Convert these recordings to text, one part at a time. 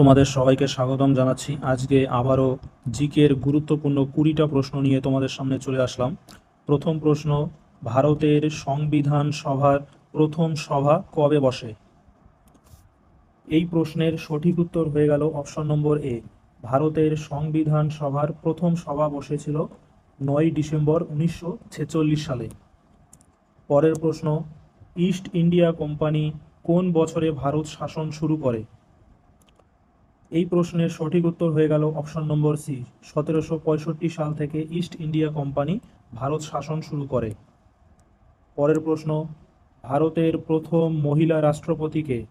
তোমাদের সবাইকে স্বাগতম জানাচ্ছি। আজকে আবারও জিকের গুরুত্বপূর্ণ কুড়িটা প্রশ্ন নিয়ে তোমাদের সামনে চলে আসলাম। প্রথম প্রশ্ন, ভারতের সংবিধান সভার প্রথম সভা কবে বসে? এই প্রশ্নের সঠিক উত্তর হয়ে গেল অপশন নম্বর এ। ভারতের সংবিধান সভার প্রথম সভা বসেছিল নয় ডিসেম্বর উনিশশো ছেচল্লিশ সালে। পরের প্রশ্ন, ইস্ট ইন্ডিয়া কোম্পানি কোন বছরে ভারত শাসন শুরু করে? এই প্রশ্নের সঠিক উত্তর হয়ে গেল অপশন নম্বর সি, সতেরোশো পঁয়ষট্টি সাল থেকে ইস্ট ইন্ডিয়া কোম্পানি ভারত শাসন শুরু করে। পরের প্রশ্ন, ভারতের প্রথম মহিলা রাষ্ট্রপতিকে?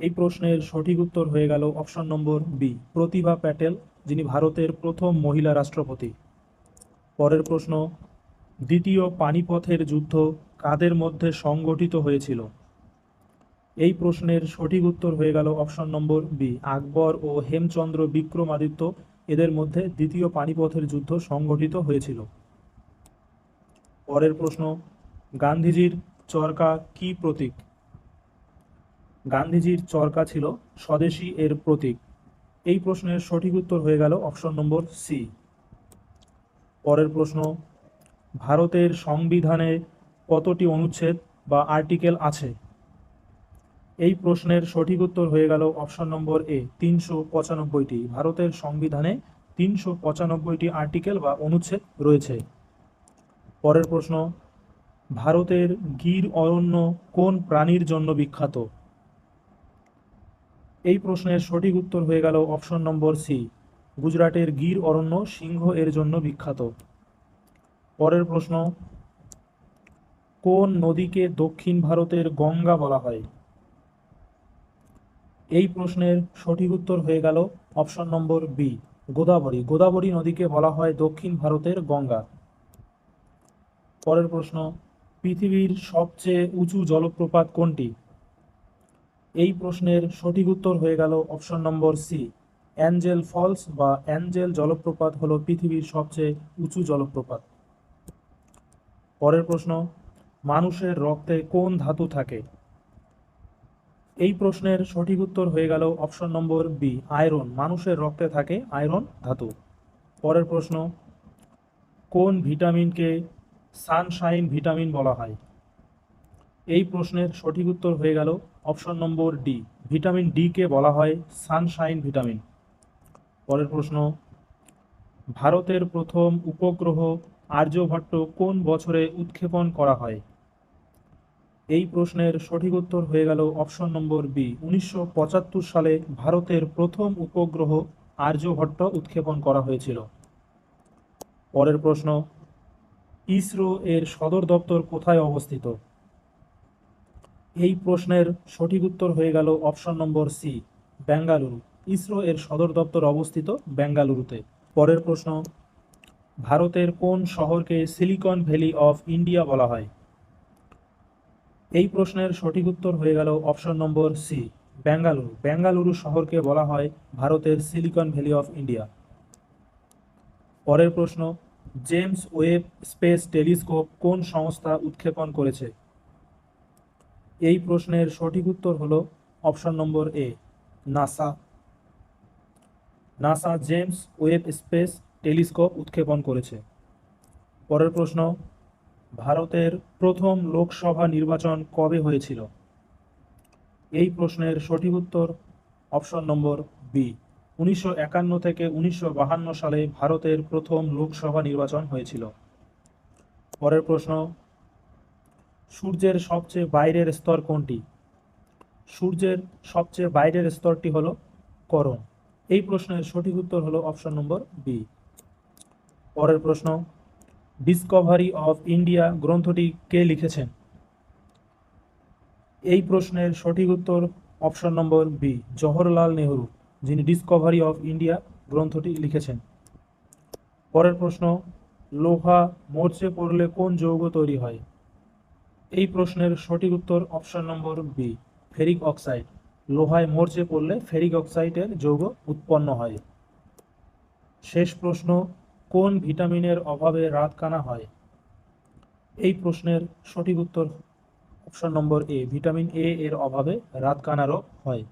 এই প্রশ্নের সঠিক উত্তর হয়ে গেল option number B Pratibha Patel, যিনি ভারতের প্রথম মহিলা রাষ্ট্রপতি। পরের প্রশ্ন, দ্বিতীয় পানিপথের যুদ্ধ কাদের মধ্যে সংগঠিত হয়েছিল? এই প্রশ্নের সঠিক উত্তর হয়ে গেল অপশন নম্বর বি আকবর ও হেমচন্দ্র বিক্রমাদিত্য। এদের মধ্যে দ্বিতীয় পানিপথের যুদ্ধ সংগঠিত হয়েছিল। পরের প্রশ্ন, গান্ধীজির চরকা কি প্রতীক? গান্ধীজির চরকা ছিল স্বদেশী এর প্রতীক। এই প্রশ্নের সঠিক উত্তর হয়ে গেল অপশন নম্বর সি পরের প্রশ্ন, ভারতের সংবিধানে কতটি অনুচ্ছেদ বা আর্টিকেল আছে? এই প্রশ্নের সঠিক উত্তর হয়ে গেল অপশন নম্বর এ, তিনশো পঁচানব্বইটি। ভারতের সংবিধানে তিনশো পঁচানব্বইটি আর্টিকেল বা অনুচ্ছেদ রয়েছে। পরের প্রশ্ন, ভারতের গির অরণ্য কোন প্রাণীর জন্য বিখ্যাত? এই প্রশ্নের সঠিক উত্তর হয়ে গেল অপশন নম্বর সি, গুজরাটের গির অরণ্য সিংহ এর জন্য বিখ্যাত। পরের প্রশ্ন, কোন নদীকে দক্ষিণ ভারতের গঙ্গা বলা হয়? এই প্রশ্নের সঠিক উত্তর হয়ে গেল option number B Godavari. Godavari নদীকে বলা হয় দক্ষিণ ভারতের গঙ্গা। পরের প্রশ্ন, পৃথিবীর সবচেয়ে উঁচু জলপ্রপাত কোনটি? এই প্রশ্নের সঠিক উত্তর হয়ে গেল option number C angel falls বা অ্যাঞ্জেল জলপ্রপাত হলো পৃথিবীর সবচেয়ে উঁচু জলপ্রপাত। পরের প্রশ্ন, মানুষের রক্তে কোন ধাতু থাকে? এই প্রশ্নের সঠিক উত্তর হয়ে গেল অপশন নম্বর বি আয়রন। মানুষের রক্তে থাকে আয়রন ধাতু। পরের প্রশ্ন, কোন ভিটামিনকে সানশাইন ভিটামিন বলা হয়? এই প্রশ্নের সঠিক উত্তর হয়ে গেল option number D vitamin D কে বলা হয় সানশাইন ভিটামিন। পরের প্রশ্ন, ভারতের প্রথম উপগ্রহ আর্যভট্ট কোন বছরে উৎক্ষেপণ করা হয়? এই প্রশ্নের সঠিক উত্তর হয়ে গেল অপশন নম্বর বি উনিশশো পঁচাত্তর সালে ভারতের প্রথম উপগ্রহ আর্যভট্ট উৎক্ষেপণ করা হয়েছিল। পরের প্রশ্ন, ইসরো এর সদর দপ্তর কোথায় অবস্থিত? এই প্রশ্নের সঠিক উত্তর হয়ে গেল option number C Bengaluru. ISRO এর সদর দপ্তর অবস্থিত বেঙ্গালুরুতে। পরের প্রশ্ন, ভারতের কোন শহরকে সিলিকন ভ্যালি অফ ইন্ডিয়া বলা হয়? এই প্রশ্নের সঠিক উত্তর হয়ে গেল option number C Bengaluru. Bengaluru শহরকে বলা হয় ভারতের সিলিকন ভ্যালি অফ ইন্ডিয়া। পরের প্রশ্ন, জেমস ওয়েব স্পেস টেলিস্কোপ কোন সংস্থা উৎক্ষেপণ করেছে? এই প্রশ্নের সঠিক উত্তর হল option number A NASA. NASA James Webb space telescope উৎক্ষেপণ করেছে। পরের প্রশ্ন ভারতের প্রথম লোকসভা নির্বাচন কবে হয়েছিল? এই প্রশ্নের সঠিক উত্তর অপশন নম্বর বি। উনিশশো একান্ন থেকে উনিশশো সালে ভারতের প্রথম লোকসভা নির্বাচন হয়েছিল। পরের প্রশ্ন, সূর্যের সবচেয়ে বাইরের স্তর কোনটি? সূর্যের সবচেয়ে বাইরের স্তরটি হলো করণ। এই প্রশ্নের সঠিক উত্তর হলো অপশন নম্বর বি। পরের প্রশ্ন ডিসকভারি অফ ইন্ডিয়া গ্রন্থটি কে লিখেছেন? এই প্রশ্নের সঠিক উত্তর option number B Jawaharlal Nehru, যিনি ডিসকভারি অফ ইন্ডিয়া গ্রন্থটি লিখেছেন। পরের প্রশ্ন, লোহা মরচে পড়লে কোন যৌগ তৈরি হয়? এই প্রশ্নের সঠিক উত্তর option number B ferric oxide. লোহায় মরচে পড়লে ফেরিক অক্সাইডের যৌগ উৎপন্ন হয়। শেষ প্রশ্ন কোন ভিটামিনের অভাবে রাতকানা হয়? এই প্রশ্নের সঠিক উত্তর option number A, vitamin A এর অভাবে রাতকানা রোগ হয়।